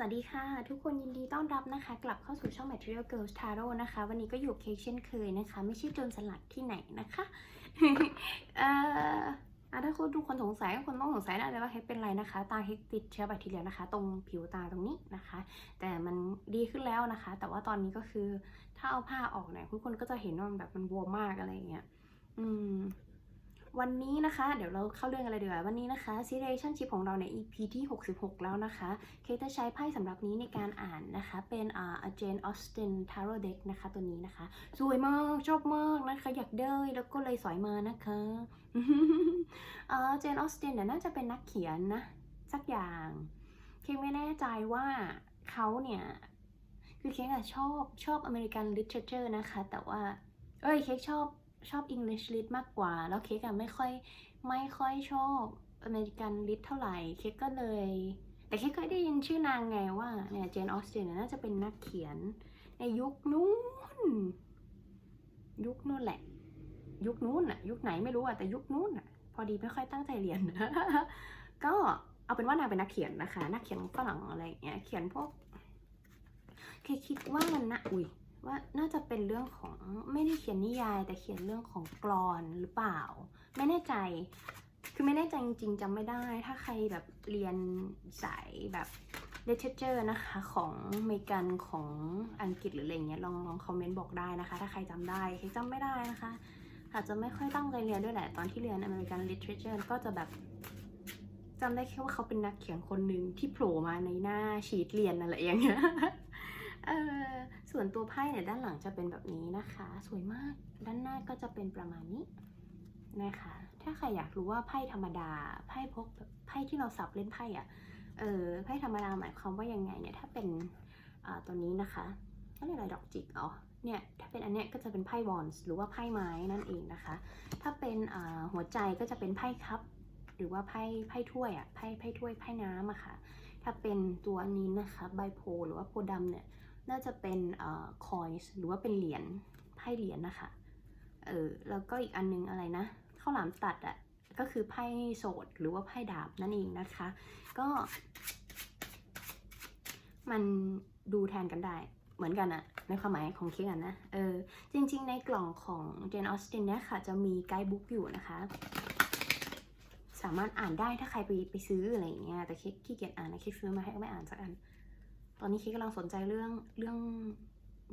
สวัสดีค่ะ ทุกคนยินดีต้อนรับนะคะ กลับเข้าสู่ช่อง Material Girls Tarot นะคะ วันนี้ก็อยู่เค้กเช่นเคยนะคะ ไม่ใช่โจนสลัดที่ไหนนะคะเอ่อถ้าคุณทุกคนสงสัยคนต้องสงสัยนะเลยว่าเค้กเป็นไรนะคะ ตาเค้กติดเชื้อแบคทีเรียนะคะ ตรงผิวตาตรงนี้นะคะ แต่มันดีขึ้นแล้วนะคะ แต่ว่าตอนนี้ก็คือถ้าเอาผ้าออกเนี่ยทุกคนก็จะเห็นว่ามันแบบมันบวมมากอะไรอย่างเงี้ยอืม วันนี้นะคะ เดี๋ยวเราเข้าเรื่องกันเดีกว่าวันนี้นะคะ Situationship ของเราใน EP ที่ 66 แล้วนะคะ เคจะใช้ไพ่สำหรับนี้ในการอ่านนะคะ เป็นอ่า Jane Austen Tarot Deck นะคะตัวนี้นะคะ สวยมาก ชอบมากนะคะ อยากได้แล้วก็เลยสอยมานะคะอ่า Jane Austen เนี่ยน่าจะเป็นนักเขียนนะ สักอย่างเคไม่แน่ใจว่าเขาเนี่ย คือเคอะชอบชอบอเมริกันลิ t เ r เ t อร์นะคะ แต่ว่า เอ้ยเคชอบ ชอบ English lit มากกว่า แล้วเคกอะไม่ค่อยไม่ค่อยชอบอเมริกันลิ t เท่าไหร่ เคกก็เลย แต่เคกเคยได้ยินชื่อนางไงว่าเนี่ยเจนออสตินน่าจะเป็นนักเขียน ในยุคนู้น ยุคนู้นแหละ ยุคนู้นอะยุคไหนไม่รู้อะแต่ยุคนู้นอะพอดีไม่ค่อยตั้งใจเรียน ก็เอาเป็นว่านางเป็นนักเขียนนะคะ นักเขียนฝรั่งอะไรอย่างเงี้ย เขียนพวกเคคิดว่ามันนะ อุ้ย ว่าน่าจะเป็นเรื่องของไม่ได้เขียนนิยาย แต่เขียนเรื่องของกรอนหรือเปล่า ไม่แน่ใจ คือไม่แน่ใจจริงๆจำไม่ได้ ถ้าใครแบบเรียนสายแบบ literature นะคะ ของอเมริกันของอังกฤษหรืออะไรเงี้ยลองลองคอมเมนต์บอกได้นะคะ ถ้าใครจำได้ใครจำไม่ได้นะคะอาจจะไม่ค่อยตั้งใจเรียนด้วยแหละตอนที่เรียนอเมริกัน literature ก็จะแบบจำได้แค่ว่าเขาเป็นนักเขียนคนหนึ่งที่โผล่มาในหน้าชีตเรียนอะไรอย่างเงี้ย เออส่วนตัวไพ่เนี่ยด้านหลังจะเป็นแบบนี้นะคะ สวยมากด้านหน้าก็จะเป็นประมาณนี้นะคะ ถ้าใครอยากรู้ว่าไพ่ธรรมดาไพ่พกแบบไพ่ที่เราสับเล่นไพ่อะเออไพ่ธรรมดาหมายความว่ายังไงเนี่ยถ้าเป็นอ่าตัวนี้นะคะก็เรียกอะไรดอกจิกอ๋อเนี่ยถ้าเป็นอันเนี้ยก็จะเป็นไพ่บอลส์หรือว่าไพ่ไม้นั่นเองนะคะ ถ้าเป็นอ่าหัวใจก็จะเป็นไพ่คัพหรือว่าไพ่ไพ่ถ้วยอะไพ่ไพ่ถ้วยไพ่น้ำอะค่ะ ถ้าเป็นตัวนี้นะคะใบโพหรือว่าโพธิ์ดำเนี่ย น่าจะเป็นเอ่อคอยส์หรือว่าเป็นเหรียญไพ่เหรียญนะคะ เออแล้วก็อีกอันนึงอะไรนะข้าวหลามตัดอะ่ะก็คือไพ่โสดหรือว่าไพ่ดาบนั่นเองนะคะ ก็ มันดูแทนกันได้เหมือนกันอะในความหมายของเคิดกันนะ เออ จริงๆ ในกล่องของ Jane Austen เนี่ยค่ะ จะมีไกด์บุ๊กอยู่นะคะ สามารถอ่านได้ถ้าใครไปไปซื้ออะไรอย่างเงี้ยแต่เคิดขี้เกียจอ่านนะคิดซื้อมาให้ก็ไม่อ่านสักอัน ตอนนี้คิดกำลังสนใจเรื่องเรื่อง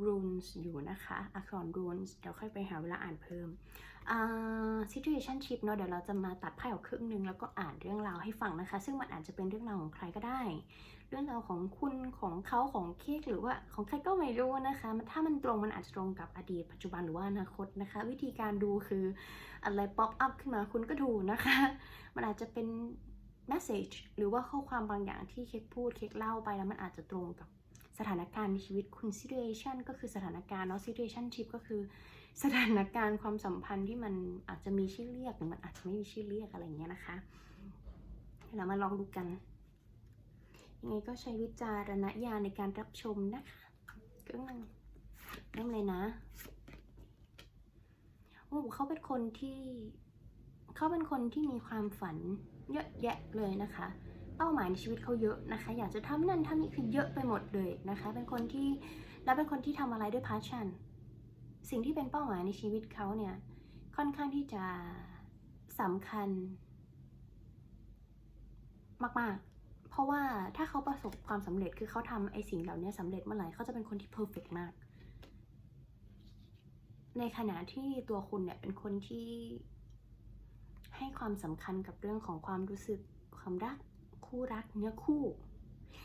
runes อยู่นะคะ อักษร runes เดี๋ยวค่อยไปหาเวลาอ่านเพิ่มอ่า situationship เนาะเดี๋ยวเราจะมาตัดไพ่ออกครึ่งหนึงแล้วก็อ่านเรื่องราวให้ฟังนะคะ ซึ่งมันอาจจะเป็นเรื่องราวของใครก็ได้ เรื่องราวของคุณของเขาของเค้กหรือว่าของใครก็ไม่รู้นะคะมันถ้ามันตรงมันอาจจะตรงกับอดีตปัจจุบันหรือว่าอนาคตนะคะ วิธีการดูคืออะไร pop up ขึ้นมาคุณก็ดูนะคะ มันอาจจะเป็น message หรือว่าข้อความบางอย่างที่เค้กพูดเค้กเล่าไปแล้วมันอาจจะตรงกับสถานการณ์ในชีวิตคุณ situation ก็คือสถานการณ์เนาะ situationship ก็คือ สถานการณ์ความสัมพันธ์ที่มันอาจจะมีชื่อเรียกหรือมันอาจจะไม่มีชื่อเรียกอะไรเงี้ยนะคะเรามาลองดูกัน ยังไงก็ใช้วิจารณญาณในการรับชมนะคะก็เริ่มเลยนะโอ้เขาเป็นคนที่ เขาเป็นคนที่มีความฝัน เยอะแยะเลยนะคะ เป้าหมายในชีวิตเขาเยอะนะคะ อยากจะทำนั่นทำนี่คือเยอะไปหมดเลยนะคะ เป็นคนที่แล้วเป็นคนที่ทำอะไรด้วย passion สิ่งที่เป็นเป้าหมายในชีวิตเขาเนี่ยค่อนข้างที่จะสำคัญ มากๆ เพราะว่าถ้าเขาประสบความสำเร็จคือเขาทำไอ้สิ่งเหล่านี้สำเร็จเมื่อไหร่เขาจะเป็นคนที่ perfect มาก ในขณะที่ตัวคุณเนี่ยเป็นคนที่ ให้ความสำคัญกับเรื่องของความรู้สึกความรักคู่รักเนื้อคู่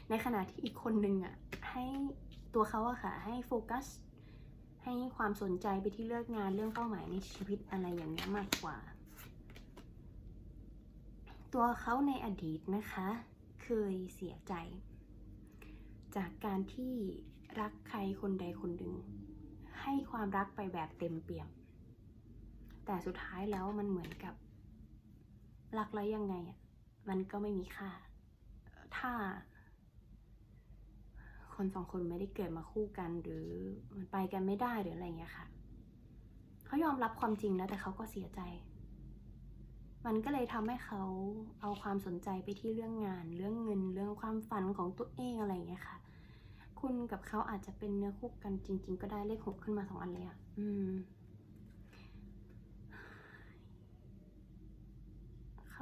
ในขณะที่อีกคนนึงอะให้ตัวเขาอะค่ะให้โฟกัสให้ความสนใจไปที่เลือกงานเรื่องเป้าหมายในชีวิตอะไรอย่างเงี้ยมากกว่า ตัวเขาในอดีตนะคะ เคยเสียใจ จากการที่รักใครคนใดคนหนึ่งให้ความรักไปแบบเต็มเปี่ยม แต่สุดท้ายแล้วมันเหมือนกับ รักแล้วยังไงอะมันก็ไม่มีค่า ถ้า คนสองคนไม่ได้เกิดมาคู่กันหรือมันไปกันไม่ได้หรืออะไรเงี้ยค่ะเขายอมรับความจริงแล้วแต่เขาก็เสียใจ มันก็เลยทำให้เขาเอาความสนใจไปที่เรื่องงาน เรื่องเงิน เรื่องความฝันของตัวเองอะไรเงี้ยค่ะ คุณกับเขาอาจจะเป็นเนื้อคู่กันจริง ๆ ก็ได้เลขหกขึ้นมาสองอันเลยอะ อืม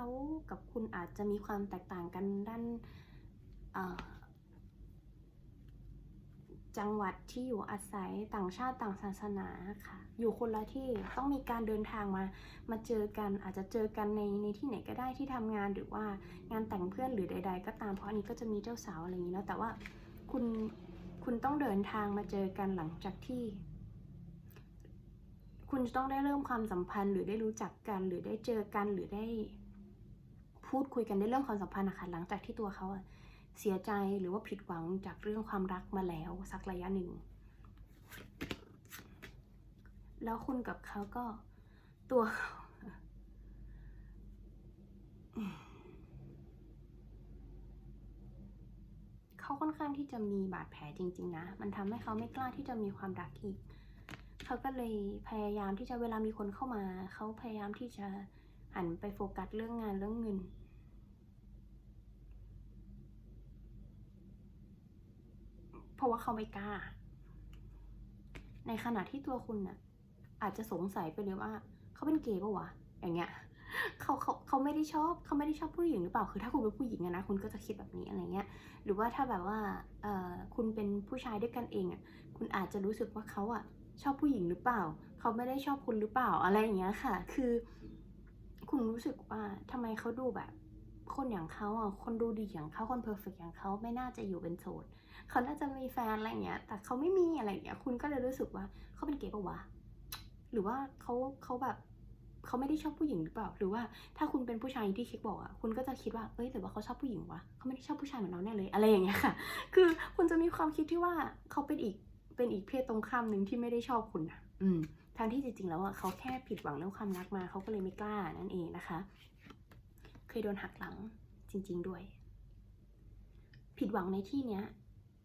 เขากับคุณอาจจะมีความแตกต่างกันด้านจังหวัดที่อยู่อาศัยต่างชาติต่างศาสนาค่ะ อยู่คนละที่ต้องมีการเดินทางมามาเจอกันอาจจะเจอกันในในที่ไหนก็ได้ที่ทำงานหรือว่างานแต่งเพื่อนหรือใด ๆ ก็ตามเพราะอันนี้ก็จะมีเจ้าสาวอะไรอย่างนี้แล้วแต่ว่าคุณคุณต้องเดินทางมาเจอกันหลังจากที่ คุณต้องได้เริ่มความสัมพันธ์หรือได้รู้จักกันหรือได้เจอกันหรือได้ พูดคุยกันในเรื่องความสัมพันธ์นะคะหลังจากที่ตัวเขาเสียใจหรือว่าผิดหวังจากเรื่องความรักมาแล้วสักระยะหนึ่ง แล้วคุณกับเขาก็ตัวเขาเขาค่อนข้างที่จะมีบาดแผลจริง ๆ นะ มันทำให้เขาไม่กล้าที่จะมีความรักอีก เขาก็เลยพยายามที่จะเวลามีคนเข้ามา เขาพยายามที่จะหันไปโฟกัสเรื่องงานเรื่องเงิน เพราะ ว่าเขาไม่กล้า ในขณะที่ตัวคุณน่ะอาจจะสงสัยไปเลยว่า เขาเป็นเกย์ปะวะ อย่างเงี้ยเขาเขาเขาไม่ได้ชอบเขาไม่ได้ชอบผู้หญิงหรือเปล่า คือถ้าคุณเป็นผู้หญิงนะคุณก็จะคิดแบบนี้อะไรเงี้ย หรือว่าถ้าแบบว่าเอ่อคุณเป็นผู้ชายด้วยกันเองอะคุณอาจจะรู้สึกว่าเขาอะชอบผู้หญิงหรือเปล่า เขาไม่ได้ชอบคุณหรือเปล่าอะไรอย่างเงี้ยค่ะ คือ คุณรู้สึกว่าทำไมเขาดูแบบ คนอย่างเขาอะคนดูดีอย่างเขาคนเพอร์เฟกอย่างเขาไม่น่าจะอยู่เป็นโสด เขาน่าจะมีแฟนอะไรเงี้ย แต่เขาไม่มีอะไรเงี้ย คุณก็เลยรู้สึกว่าเขาเป็นเกย์ปะวะ หรือว่าเขาเขาแบบเขาไม่ได้ชอบผู้หญิงหรือเปล่า หรือว่าถ้าคุณเป็นผู้ชายที่เค้กบอกอะ คุณก็จะคิดว่า เอ้ยแต่ว่าเขาชอบผู้หญิงวะเขาไม่ได้ชอบผู้ชายเหมือนเราแน่เลย อะไรอย่างเงี้ยค่ะ คือคุณจะมีความคิดที่ว่าเขาเป็นอีก เป็นอีกเพศตรงข้ามหนึ่งที่ไม่ได้ชอบคุณนะอืมทางที่จริงๆแล้วอะเขาแค่ผิดหวังเรื่องความรักมาเขาก็เลยไม่กล้านั่นเองนะคะ เคยโดนหักหลังจริง ๆด้วย ผิดหวังในที่เนี้ย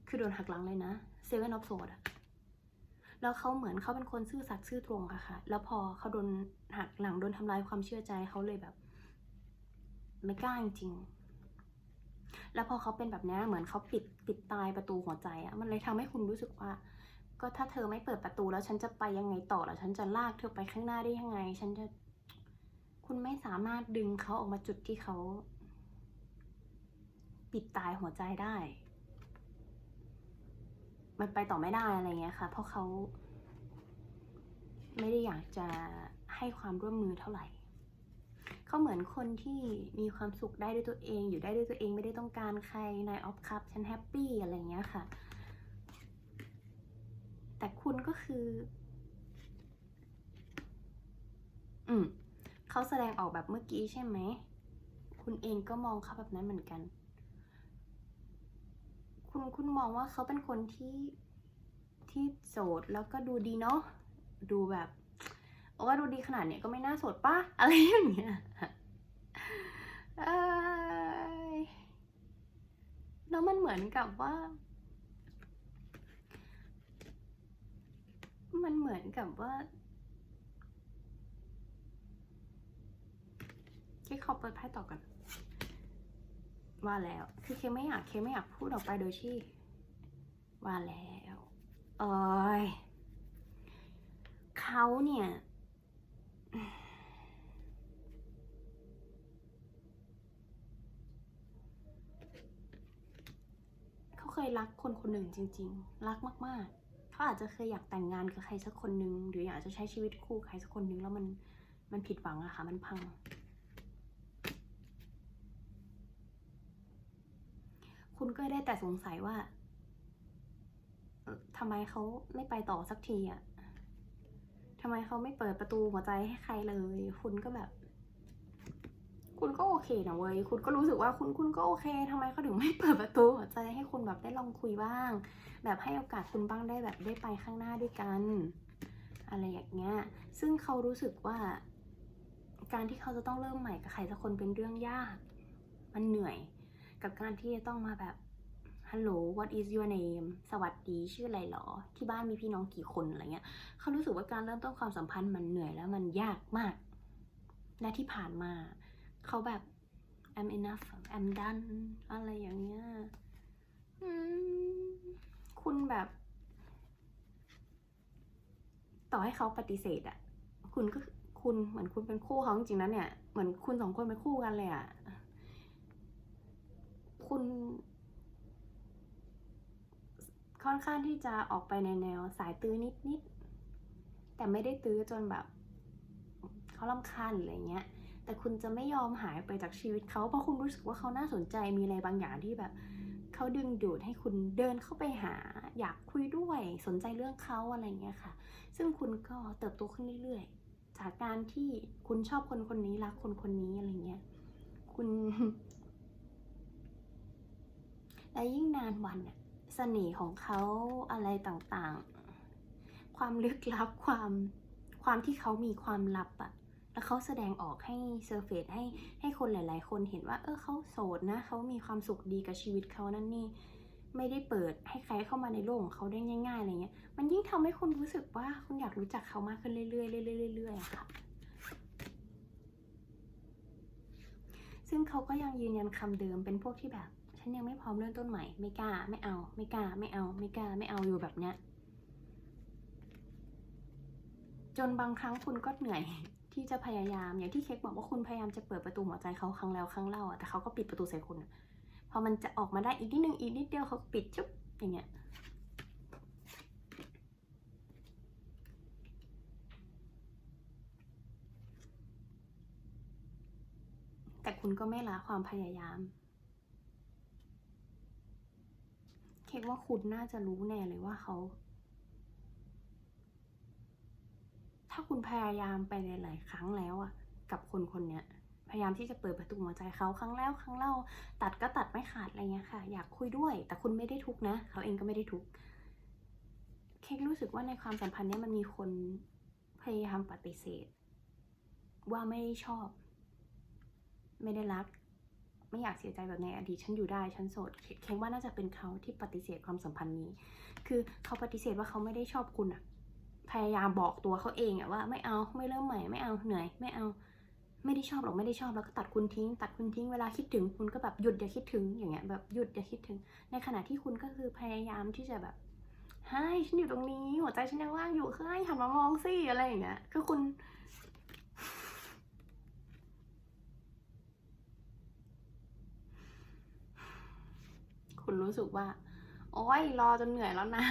คือโดนหักหลังเลยนะเซเว่นออฟโซดอะแล้วเขาเหมือนเขาเป็นคนซื่อสัตย์ซื่อตรงอะค่ะ แล้วพอเขาโดนหักหลังโดนทำลายความเชื่อใจเขาเลยแบบ ไม่กล้าจริงแล้วพอเขาเป็นแบบนี้เหมือนเขาปิดปิดตายประตูหัวใจอะมันเลยทำให้คุณรู้สึกว่า ก็ถ้าเธอไม่เปิดประตูแล้วฉันจะไปยังไงต่อแล้วฉันจะลากเธอไปข้างหน้าได้ยังไง ฉันจะ คุณไม่สามารถดึงเขาออกมาจุดที่เขา ปิดตายหัวใจได้ มันไปต่อไม่ได้อะไรเงี้ยค่ะ เพราะเขาไม่ได้อยากจะให้ความร่วมมือเท่าไหร่เขาเหมือนคนที่มีความสุขได้ด้วยตัวเอง อยู่ได้ด้วยตัวเองไม่ได้ต้องการใครนายออฟคัพฉันแฮปปี้อะไรเงี้ยค่ะ แต่คุณก็คือ อืมเขาแสดงออกแบบเมื่อกี้ใช่ไหม คุณเองก็มองเขาแบบนั้นเหมือนกัน คุณคุณมองว่าเขาเป็นคนที่ที่โสดแล้วก็ดูดีเนาะดูแบบโอ้ว่าดูดีขนาดเนี้ยก็ไม่น่าโสดปะอะไรอย่างเงี้ยแล้วมันเหมือนกับว่า มันเหมือนกับว่าเขอเปิดไพ่ต่อกัน ว่าแล้ว คือเคไม่อยากเคไม่อยากพูดออกไปโดยที่ ว่าแล้วเอยเขาเนี่ยเขาเคยรักคนคนหนึ่งจริง ๆ รักมาก ๆ เขาอาจจะเคยอยากแต่งงานกับใครสักคนหนึ่งหรืออยากจะใช้ชีวิตคู่ใครสักคนหนึ่งแล้วมันมันผิดหวังอะค่ะ มันพัง คุณก็ได้แต่สงสัยว่าทำไมเขาไม่ไปต่อสักทีอะทำไมเขาไม่เปิดประตูหัวใจให้ใครเลย คุณก็แบบ คุณก็โอเคนะเว้ย คุณก็รู้สึกว่าคุณคุณก็โอเคทำไมเขาถึงไม่เปิดประตูหัวใจให้คุณแบบได้ลองคุยบ้าง แบบให้โอกาสคุณบ้างได้แบบได้ไปข้างหน้าด้วยกัน อะไรอย่างเงี้ย ซึ่งเขารู้สึกว่า การที่เขาจะต้องเริ่มใหม่กับใครสักคนเป็นเรื่องยาก มันเหนื่อย กับการที่จะต้องมาแบบฮัลโหล what is your name สวัสดีชื่ออะไรหรอ ที่บ้านมีพี่น้องกี่คนอะไรเงี้ย เขารู้สึกว่าการเริ่มต้นความสัมพันธ์มันเหนื่อยแล้วมันยากมาก และที่ผ่านมา เขาแบบ I'm enough I'm done อะไรอย่างเงี้ยคุณแบบ ต่อให้เขาปฏิเสธอะคุณก็คุณเหมือนคุณเป็นคู่เขาจริงๆนะเนี่ย เหมือนคุณสองคนเป็นคู่กันเลยอะ คุณ ค่อนข้างที่จะออกไปในแนวสายตื้อนิดๆ แต่ไม่ได้ตื้อจนแบบเขาลำคาญหรืออะไรเงี้ย แต่คุณจะไม่ยอมหายไปจากชีวิตเขาเพราะคุณรู้สึกว่าเขาน่าสนใจมีอะไรบางอย่างที่แบบเขาดึงดูดให้คุณเดินเข้าไปหา อยากคุยด้วยสนใจเรื่องเขาอะไรเงี้ยค่ะ ซึ่งคุณก็เติบโตขึ้นเรื่อยๆ จากการที่คุณชอบคนคนนี้รักคนคนนี้อะไรเงี้ย คุณ และยิ่งนานวันอะเสน่ห์ของเขาอะไรต่างๆ ความลึกลับความความที่เขามีความลับอะแล้วเขาแสดงออกให้เซอร์เฟซให้ให้คนหลาย ๆ คนเห็นว่า เออเขาโสดนะเขามีความสุขดีกับชีวิตเขานั่นนี่ไม่ได้เปิดให้ใครเข้ามาในโลกของเขาได้ง่ายๆอะไรเงี้ย มันยิ่งทำให้คุณรู้สึกว่าคุณอยากรู้จักเขามากขึ้นเรื่อยๆเรื่อยๆเรื่อยๆค่ะ ซึ่งเขาก็ยังยืนยันคำเดิมเป็นพวกที่แบบ ฉันยังไม่พร้อมเริ่มต้นใหม่ ไม่กล้า ไม่เอา ไม่กล้า ไม่เอา ไม่กล้า ไม่เอาอยู่แบบเนี้ย จนบางครั้งคุณก็เหนื่อยที่จะพยายาม อย่างที่เค้กบอกว่าคุณพยายามจะเปิดประตูหัวใจเขาครั้งแล้วครั้งเล่าอะแต่เขาก็ปิดประตูใส่คุณพอมันจะออกมาได้อีกนิดนึงอีกนิดเดียวเขาปิดจุ๊บอย่างเงี้ยแต่คุณก็ไม่ละความพยายาม เค้กว่าคุณน่าจะรู้แน่เลยว่าเขา ถ้าคุณพยายามไปหลาย ๆ ครั้งแล้วอะกับคนคนเนี้ย พยายามที่จะเปิดประตูหัวใจเขาครั้งแล้วครั้งเล่า ตัดก็ตัดไม่ขาดอะไรเงี้ยค่ะ อยากคุยด้วย แต่คุณไม่ได้ทุกนะ เขาเองก็ไม่ได้ทุก เค้กรู้สึกว่าในความสัมพันธ์เนี้ยมันมีคนพยายามปฏิเสธ ว่าไม่ได้ชอบ ไม่ได้รัก ไม่อยากเสียใจแบบในอดีตฉันอยู่ได้ฉันโสดเคเค้กว่าน่าจะเป็นเขาที่ปฏิเสธความสัมพันธ์นี้ คือเขาปฏิเสธว่าเขาไม่ได้ชอบคุณอะพยายามบอกตัวเขาเองอะว่าไม่เอาไม่เริ่มใหม่ไม่เอาเหนื่อยไม่เอา ไม่ได้ชอบหรอกไม่ได้ชอบแล้วก็ตัดคุณทิ้ง ตัดคุณทิ้งเวลาคิดถึงคุณก็แบบหยุดอย่าคิดถึงอย่างเงี้ยแบบหยุดอย่าคิดถึง ในขณะที่คุณก็คือพยายามที่จะแบบเฮ้ฉันอยู่ตรงนี้หัวใจฉันยังว่างอยู่เฮ้ยหันมามองสิอะไรอย่างเงี้ยคือคุณ คุณรู้สึกว่า โอ้ยรอจนเหนื่อยแล้วนะ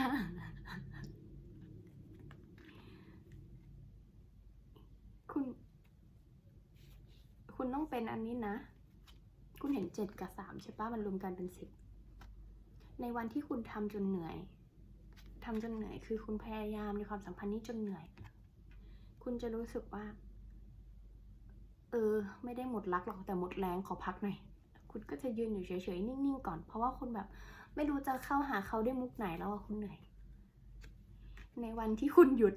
คุณ คุณต้องเป็นอันนี้นะ คุณเห็นเจ็ดกับสามใช่ปะมันรวมกันเป็นสิบในวันที่คุณทำจนเหนื่อยทำจนเหนื่อยคือคุณพยายามในความสัมพันธ์นี้จนเหนื่อย คุณจะรู้สึกว่า เออ ไม่ได้หมดรักหรอกแต่หมดแรงขอพักหน่อย คุณก็จะยืนอยู่เฉยๆ นิ่งๆ ก่อน เพราะว่าคุณแบบไม่รู้จะเข้าหาเขาด้วยมุกไหนแล้วอะคุณเหนื่อย ในวันที่คุณหยุด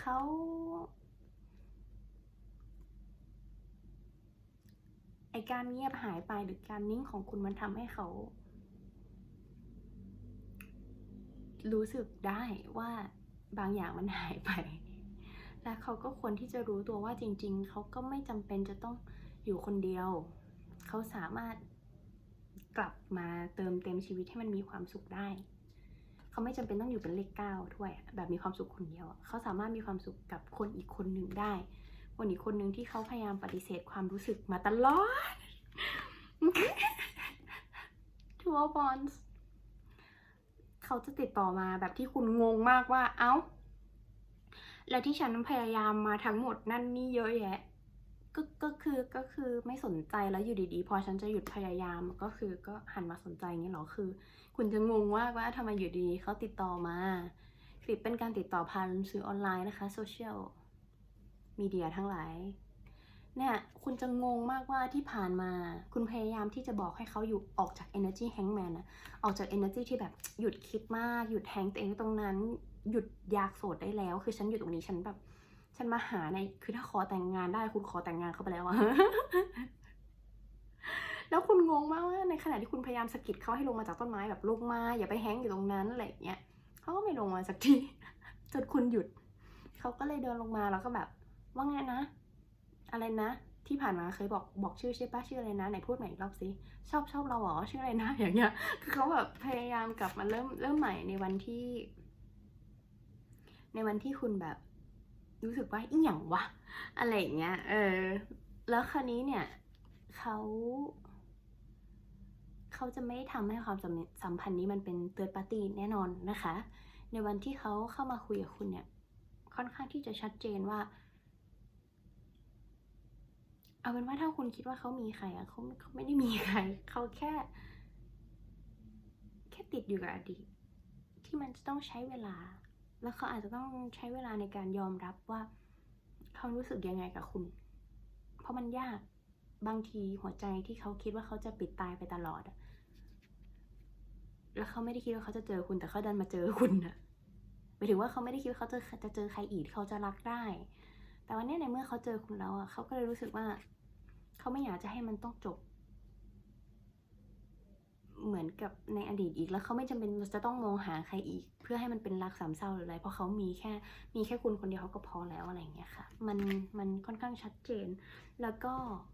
เขาไอการเงียบหายไปหรือการนิ่งของคุณมันทำให้เขา รู้สึกได้ว่าบางอย่างมันหายไป และเขาก็ควรที่จะรู้ตัวว่าจริง ๆ เขาก็ไม่จำเป็นจะต้องอยู่คนเดียว เขาสามารถกลับมาเติมเต็มชีวิตให้มันมีความสุขได้ เขาไม่จำเป็นต้องอยู่เป็นเลขเก้าด้วย แบบมีความสุขคนเดียว เขาสามารถมีความสุขกับคนอีกคนหนึ่งได้ คนอีกคนหนึ่งที่เขาพยายามปฏิเสธความรู้สึกมาตลอดทัวร์บอลเขาจะติดต่อมาแบบที่คุณงงมากว่า เอ้า แล้วที่ฉันพยายามมาทั้งหมดนั่นนี่เยอะแยะ ก็ก็คือก็คือไม่สนใจแล้วอยู่ดีๆ พอฉันจะหยุดพยายามก็คือก็หันมาสนใจอย่างนี้หรอคือ คุณจะงงมาว่าทำไมอยู่ดีๆเขาติดต่อมาคลิปเป็นการติดต่อผ่านสื่อออนไลน์นะคะโซเชียลมีเดียทั้งหลายเนี่ยคุณจะงงมากว่าที่ผ่านมา คุณพยายามที่จะบอกให้เขาอยู่ออกจาก energy hangman นะออกจาก energy ที่แบบหยุดคิดมาก หยุดแฮงตัวเองตรงนั้น หยุดอยากโสดได้แล้ว คือฉันอยู่ตรงนี้ฉันแบบ ฉันมาหาในคือถ้าขอแต่งงานได้คุณขอแต่งงานเข้าไปแล้วอะแล้วคุณงงมากว่าในขณะที่คุณพยายามสะกิดเขาให้ลงมาจากต้นไม้แบบลงมา อย่าไปแฮงอยู่ตรงนั้นอะไรเงี้ยเขาก็ไม่ลงมาสักทีจนคุณหยุดเขาก็เลยเดินลงมาแล้วก็แบบ ว่าไงนะ อะไรนะที่ผ่านมาเคยบอกบอกชื่อใช่ปะชื่ออะไรนะไหนพูดใหม่อีกรอบสิชอบชอบเราเหรอชื่ออะไรนะอย่างเงี้ย คือเขาแบบพยายามกลับมาเริ่มเริ่มใหม่ในวันที่ ในวันที่คุณแบบ รู้สึกว่าอีหยังวะอะไรอย่างเงี้ย เออ แล้วคราวนี้เนี่ยเขาเขาจะไม่ทำให้ความสัมสัมพันธ์นี้มันเป็นเตือนปาร์ตี้แน่นอนนะคะ ในวันที่เขาเข้ามาคุยกับคุณเนี่ย ค่อนข้างที่จะชัดเจนว่า เอาเป็นว่าถ้าคุณคิดว่าเขามีใครอะเขาเขาไม่ได้มีใคร เขาแค่ แค่ติดอยู่กับอดีตที่มันจะต้องใช้เวลา แล้วเขาอาจจะต้องใช้เวลาในการยอมรับว่าเขารู้สึกยังไงกับคุณ เพราะมันยากบางทีหัวใจที่เขาคิดว่าเขาจะปิดตายไปตลอดอะแล้วเขาไม่ได้คิดว่าเขาจะเจอคุณแต่เขาดันมาเจอคุณอะหมายถึงว่าเขาไม่ได้คิดว่าเขาจะจะเจอใครอีกเขาจะรักได้ แต่วันนี้ในเมื่อเขาเจอคุณแล้วอะเขาก็เลยรู้สึกว่า เขาไม่อยากจะให้มันต้องจบ กับในอดีตอีกแล้วเขาไม่จำเป็นจะต้องมองหาใครอีก เพื่อให้มันเป็นรักสามเศร้าหรืออะไร เพราะเขามีแค่มีแค่คุณคนเดียวเขาก็พอแล้วอะไรอย่างเงี้ยค่ะ มันมันค่อนข้างชัดเจน แล้วก็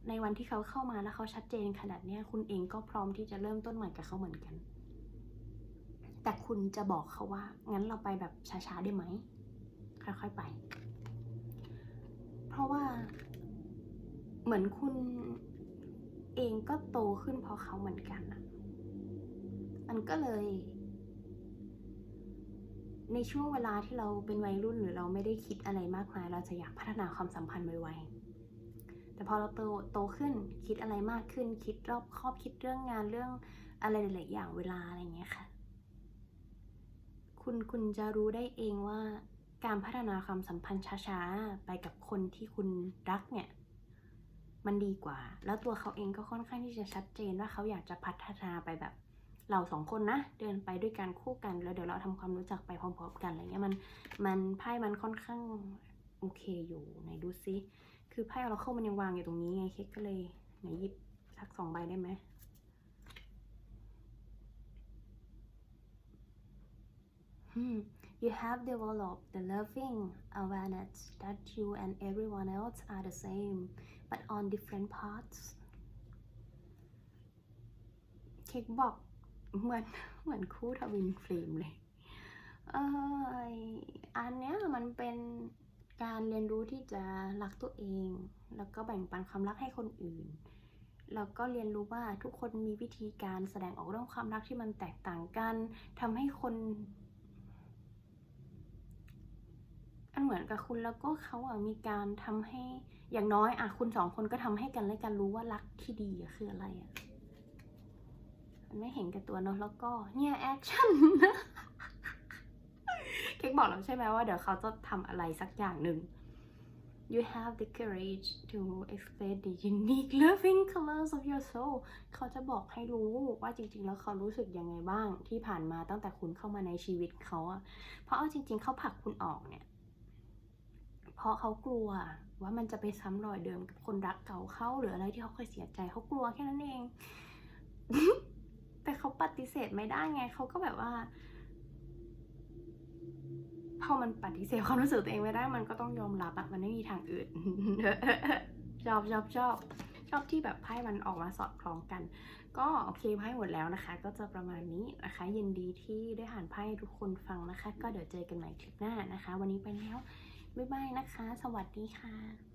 ในวันที่เขาเข้ามาแล้วเขาชัดเจนขนาดเนี้ยคุณเองก็พร้อมที่จะเริ่มต้นใหม่กับเขาเหมือนกัน แต่คุณจะบอกเขาว่า งั้นเราไปแบบช้าๆได้ไหมค่อยๆไป เพราะว่าเหมือนคุณเองก็โตขึ้นเพราะเขาเหมือนกันอะ มันก็เลย ในช่วงเวลาที่เราเป็นวัยรุ่นหรือเราไม่ได้คิดอะไรมากมาย เราจะอยากพัฒนาความสัมพันธ์ไวๆแต่พอเราโตโตขึ้นคิดอะไรมากขึ้น คิดรอบครอบคิดเรื่องงานเรื่องอะไรหลายๆอย่างเวลาอะไรเงี้ยค่ะ คุณคุณจะรู้ได้เองว่าการพัฒนาความสัมพันธ์ช้าๆ ไปกับคนที่คุณรักเนี่ย มันดีกว่า แล้วตัวเขาเองก็ค่อนข้างที่จะชัดเจนว่าเขาอยากจะพัฒนาไปแบบ เราสองคนนะ เดินไปด้วยกันคู่กัน แล้วเดี๋ยวเราทำความรู้จักไปพร้อมๆกันอะไรเงี้ยมันมันไพ่มันค่อนข้างโอเคอยู่ไหนดูซิคือไพ่เราเข้ามันยังวางอยู่ตรงนี้ไงเค้กก็เลยไหนหยิบสักสองใบได้ไหม Hmm. You have developed the loving awareness that you and everyone else are the same, but on different paths. เค้กบอก เหมือนเหมือนคู่ทวินฟรีมเลยเอออันเนี้ยมันเป็นการเรียนรู้ที่จะรักตัวเอง แล้วก็แบ่งปันความรักให้คนอื่น แล้วก็เรียนรู้ว่าทุกคนมีวิธีการแสดงออกเรื่องความรักที่มันแตกต่างกันทำให้คนอันเหมือนกับคุณแล้วก็เขาอะมีการทำให้อย่างน้อยอะคุณสองคนก็ทำให้กันและกันรู้ว่ารักที่ดีอะคืออะไรอะ มันไม่เห็นกับตัวเนอะแล้วก็เนี่ยแอคชั่นเค้กบอกแล้วใช่ไหมว่าเดี๋ยวเขาจะทำอะไรสักอย่างหนึ่ง You have the courage to express the unique loving colors of your soul เขาจะบอกให้รู้ว่าจริง ๆ แล้วเขารู้สึกยังไงบ้างที่ผ่านมาตั้งแต่คุณเข้ามาในชีวิตเขาอะเพราะเอาจริง ๆ เขาผลักคุณออกเนี่ย เพราะเขากลัวว่ามันจะไปซ้ำรอยเดิมกับคนรักเก่าเขาหรืออะไรที่เขาเคยเสียใจเขากลัวแค่นั้นเอง แต่เขาปฏิเสธไม่ได้ไงเขาก็แบบว่า พอมันปฏิเสธความรู้สึกตัวเองไม่ได้มันก็ต้องยอมรับอะมันไม่มีทางอื่นชอบชอบชอบชอบที่แบบไพ่มันออกมาสอดคล้องกัน ก็โอเคไพ่หมดแล้วนะคะ ก็จะประมาณนี้นะคะ ยินดีที่ได้อ่านไพ่ทุกคนฟังนะคะ ก็เดี๋ยวเจอกันใหม่คลิปหน้านะคะ วันนี้ไปแล้วบ๊ายบายนะคะ สวัสดีค่ะ